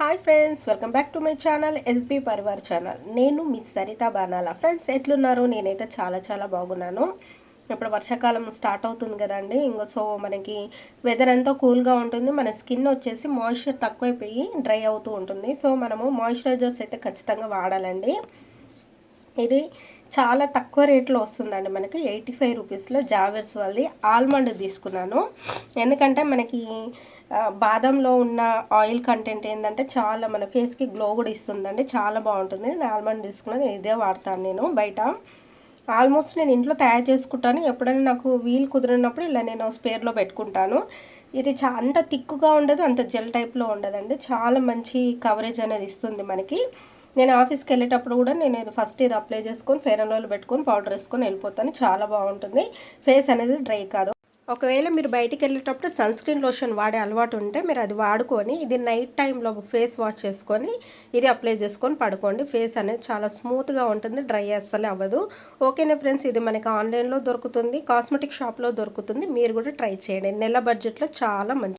Hi friends welcome back to my channel SB Parivar channel నేను మీ Saritha బానాల. Friends ఎట్లున్నారు నేనైతే చాలా చాలా బాగున్నాను. ఇప్పుడు వర్షాకాలం స్టార్ట్ అవుతుంది కదండి. ఇంకో సో మనకి వెదర్ ఎంతో కూల్గా ఉంటుంది. మన స్కిన్ వచ్చేసి మాయిశ్చర్ తక్కువైపోయి డ్రై అవుతూ ఉంటుంది. సో మనము మాయిశ్చరైజర్స్ అయితే ఖచ్చితంగా వాడాలండి. ఇది చాలా తక్కువ రేట్లో వస్తుందండి మనకి. ఎయిటీ ఫైవ్ రూపీస్లో జావర్స్ వాళ్ళది. ఆల్మండ్ తీసుకున్నాను. ఎందుకంటే మనకి బాదంలో ఉన్న ఆయిల్ కంటెంట్ ఏంటంటే చాలా మన ఫేస్కి గ్లో కూడా ఇస్తుందండి. చాలా బాగుంటుంది. నేను ఆల్మండ్ తీసుకున్నాను. ఇదే వాడతాను నేను బయట. ఆల్మోస్ట్ నేను ఇంట్లో తయారు చేసుకుంటాను. ఎప్పుడైనా నాకు వీలు కుదిరినప్పుడు ఇలా నేను స్పేర్లో పెట్టుకుంటాను. ఇది చా అంత తిక్కుగా ఉండదు అంత జెల్ టైప్లో ఉండదండి. చాలా మంచి కవరేజ్ అనేది ఇస్తుంది మనకి. నేను ఆఫీస్కి వెళ్ళేటప్పుడు కూడా నేను ఫస్ట్ ఇది అప్లై చేసుకొని ఫెయిర్ అండ్ ఆయిల్ పెట్టుకొని పౌడర్ వేసుకొని వెళ్ళిపోతాను. చాలా బాగుంటుంది. ఫేస్ అనేది డ్రై కాదు. ఒకవేళ మీరు బయటికి వెళ్ళేటప్పుడు సన్ స్క్రీన్ లోషన్ వాడే అలవాటు ఉంటే మీరు అది వాడుకొని ఇది నైట్ టైంలో ఫేస్ వాష్ చేసుకొని ఇది అప్లై చేసుకొని పడుకోండి. ఫేస్ అనేది చాలా స్మూత్గా ఉంటుంది. డ్రై అస్సలు అవ్వదు. ఓకేనా ఫ్రెండ్స్? ఇది మనకి ఆన్లైన్లో దొరుకుతుంది. కాస్మెటిక్ షాప్లో దొరుకుతుంది. మీరు కూడా ట్రై చేయండి. నెల బడ్జెట్లో చాలా మంచి